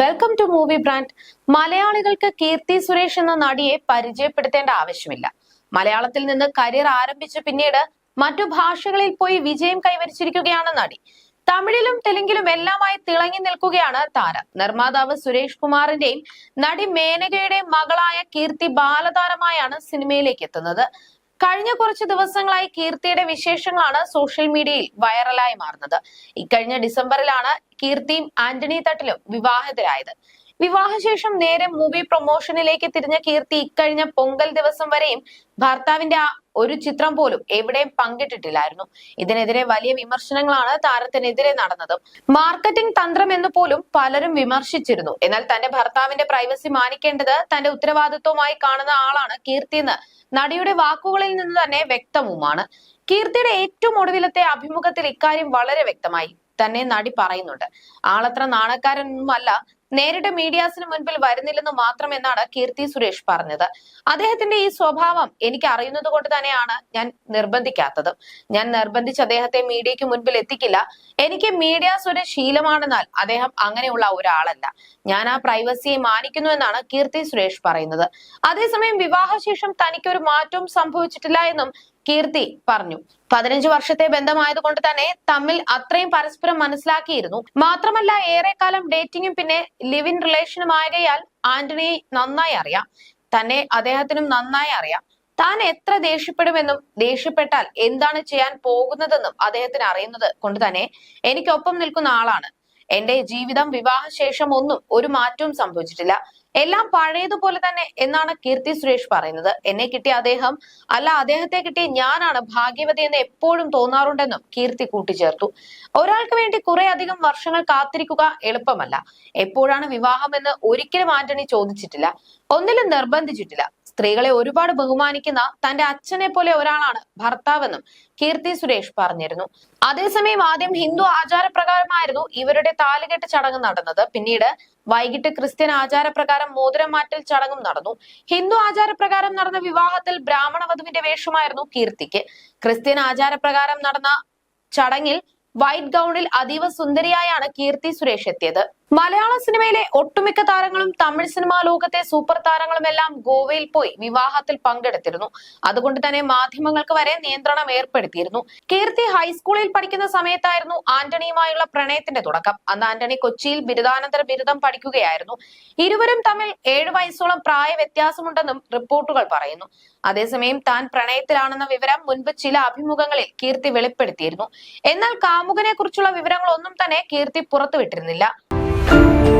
Welcome to movie brand മലയാളികൾക്ക് കീർത്തി സുരേഷ് എന്ന നടിയെ പരിചയപ്പെടുത്തേണ്ട ആവശ്യമില്ല. മലയാളത്തിൽ നിന്ന് കരിയർ ആരംഭിച്ച പിന്നീട് മറ്റു ഭാഷകളിൽ പോയി വിജയം കൈവരിച്ചിരിക്കുകയാണ് നടി. തമിഴിലും തെലുങ്കിലും എല്ലാമായി തിളങ്ങി നിൽക്കുകയാണ് താരം. നിർമ്മാതാവ് സുരേഷ് കുമാറിന്റെയും നടി മേനകയുടെയും മകളായ കീർത്തി ബാലതാരമായാണ് സിനിമയിലേക്ക് എത്തുന്നത്. കഴിഞ്ഞ കുറച്ച് ദിവസങ്ങളായി കീർത്തിയുടെ വിശേഷങ്ങളാണ് സോഷ്യൽ മീഡിയയിൽ വൈറലായി മാറുന്നത്. ഇക്കഴിഞ്ഞ ഡിസംബറിലാണ് കീർത്തിയും ആന്റണി തട്ടിലും വിവാഹിതരായത്. വിവാഹശേഷം നേരെ മൂവി പ്രൊമോഷനിലേക്ക് തിരിഞ്ഞ കീർത്തി ഇക്കഴിഞ്ഞ പൊങ്കൽ ദിവസം വരെയും ഭർത്താവിന്റെ ഒരു ചിത്രം പോലും എവിടെയും പങ്കിട്ടിട്ടില്ലായിരുന്നു. ഇതിനെതിരെ വലിയ വിമർശനങ്ങളാണ് താരത്തിനെതിരെ നടന്നത്. മാർക്കറ്റിംഗ് തന്ത്രം എന്ന് പോലും പലരും വിമർശിച്ചിരുന്നു. എന്നാൽ തന്റെ ഭർത്താവിന്റെ പ്രൈവസി മാനിക്കേണ്ടത് തന്റെ ഉത്തരവാദിത്വമായി കാണുന്ന ആളാണ് കീർത്തി എന്ന് നടിയുടെ വാക്കുകളിൽ നിന്ന് തന്നെ വ്യക്തവുമാണ്. കീർത്തിയുടെ ഏറ്റവും ഒടുവിലത്തെ അഭിമുഖത്തിൽ ഇക്കാര്യം വളരെ വ്യക്തമായി തന്നെ നടി പറയുന്നുണ്ട്. ആളത്ര നാണക്കാരനൊന്നുമല്ല നേരിട്ട് മീഡിയാസിന് മുൻപിൽ വരുന്നില്ലെന്ന് മാത്രം എന്നാണ് കീർത്തി സുരേഷ് പറഞ്ഞത്. അദ്ദേഹത്തിന്റെ ഈ സ്വഭാവം എനിക്ക് അറിയുന്നത് കൊണ്ട് തന്നെയാണ് ഞാൻ നിർബന്ധിക്കാത്തത്. ഞാൻ നിർബന്ധിച്ച് അദ്ദേഹത്തെ മീഡിയയ്ക്ക് മുൻപിൽ എത്തിക്കില്ല. എനിക്ക് മീഡിയാസ് ഒരു ശീലമാണെന്നാൽ അദ്ദേഹം അങ്ങനെയുള്ള ഒരാളല്ല. ഞാൻ ആ പ്രൈവസിയെ മാനിക്കുന്നു എന്നാണ് കീർത്തി സുരേഷ് പറയുന്നത്. അതേസമയം വിവാഹശേഷം തനിക്കൊരു മാറ്റവും സംഭവിച്ചിട്ടില്ല എന്നും കീർത്തി പറഞ്ഞു. പതിനഞ്ച് വർഷത്തെ ബന്ധമായതുകൊണ്ട് തന്നെ തമ്മിൽ അത്രയും പരസ്പരം മനസ്സിലാക്കിയിരുന്നു. മാത്രമല്ല ഏറെക്കാലം ഡേറ്റിംഗും പിന്നെ ലിവ് ഇൻ റിലേഷനുമായകയാൽ ആന്റണി നന്നായി അറിയാം. തന്നെ അദ്ദേഹത്തിനും നന്നായി അറിയാം. താൻ എത്ര ദേഷ്യപ്പെടുമെന്നും ദേഷ്യപ്പെട്ടാൽ എന്താണ് ചെയ്യാൻ പോകുന്നതെന്നും അദ്ദേഹത്തിന് അറിയുന്നത് കൊണ്ട് തന്നെ എനിക്കൊപ്പം നിൽക്കുന്ന ആളാണ്. എന്റെ ജീവിതം വിവാഹശേഷം ഒന്നും ഒരു മാറ്റവും സംഭവിച്ചിട്ടില്ല. എല്ലാം പഴയതുപോലെ തന്നെ എന്നാണ് കീർത്തി സുരേഷ് പറയുന്നത്. എന്നെ കിട്ടിയ അദ്ദേഹം അല്ല അദ്ദേഹത്തെ കിട്ടിയ ഞാനാണ് ഭാഗ്യവതി എന്ന് എപ്പോഴും തോന്നാറുണ്ടെന്നും കീർത്തി കൂട്ടിച്ചേർത്തു. ഒരാൾക്ക് വേണ്ടി കുറെ അധികം വർഷങ്ങൾ കാത്തിരിക്കുക എളുപ്പമല്ല. എപ്പോഴാണ് വിവാഹം എന്ന് ഒരിക്കലും ആന്റണി ചോദിച്ചിട്ടില്ല. ഒന്നിലും നിർബന്ധിച്ചിട്ടില്ല. സ്ത്രീകളെ ഒരുപാട് ബഹുമാനിക്കുന്ന തന്റെ അച്ഛനെ പോലെ ഒരാളാണ് ഭർത്താവെന്നും കീർത്തി സുരേഷ് പറഞ്ഞിരുന്നു. അതേസമയം ആദ്യം ഹിന്ദു ആചാരപ്രകാരമായിരുന്നു ഇവരുടെ താലുകെട്ട് ചടങ്ങ് നടന്നത്. പിന്നീട് വൈകിട്ട് ക്രിസ്ത്യൻ ആചാരപ്രകാരം മോതിരം മാറ്റൽ ചടങ്ങും നടന്നു. ഹിന്ദു ആചാരപ്രകാരം നടന്ന വിവാഹത്തിൽ ബ്രാഹ്മണ വധുവിന്റെ വേഷമായിരുന്നു കീർത്തിക്ക്. ക്രിസ്ത്യൻ ആചാരപ്രകാരം നടന്ന ചടങ്ങിൽ വൈറ്റ് ഗൗണിൽ അതീവ സുന്ദരിയായാണ് കീർത്തി സുരേഷ് എത്തിയത്. മലയാള സിനിമയിലെ ഒട്ടുമിക്ക താരങ്ങളും തമിഴ് സിനിമാ ലോകത്തെ സൂപ്പർ താരങ്ങളും എല്ലാം ഗോവയിൽ പോയി വിവാഹത്തിൽ പങ്കെടുത്തിരുന്നു. അതുകൊണ്ട് തന്നെ മാധ്യമങ്ങൾക്ക് വരെ നിയന്ത്രണം ഏർപ്പെടുത്തിയിരുന്നു. കീർത്തി ഹൈസ്കൂളിൽ പഠിക്കുന്ന സമയത്തായിരുന്നു ആന്റണിയുമായുള്ള പ്രണയത്തിന്റെ തുടക്കം. അന്ന് ആന്റണി കൊച്ചിയിൽ ബിരുദാനന്തര ബിരുദം പഠിക്കുകയായിരുന്നു. ഇരുവരും തമ്മിൽ ഏഴു വയസ്സോളം പ്രായ വ്യത്യാസമുണ്ടെന്നും റിപ്പോർട്ടുകൾ പറയുന്നു. അതേസമയം താൻ പ്രണയത്തിലാണെന്ന വിവരം മുൻപ് ചില അഭിമുഖങ്ങളിൽ കീർത്തി വെളിപ്പെടുത്തിയിരുന്നു. എന്നാൽ കാമുകനെ കുറിച്ചുള്ള വിവരങ്ങളൊന്നും തന്നെ കീർത്തി പുറത്തുവിട്ടിരുന്നില്ല. Thank you.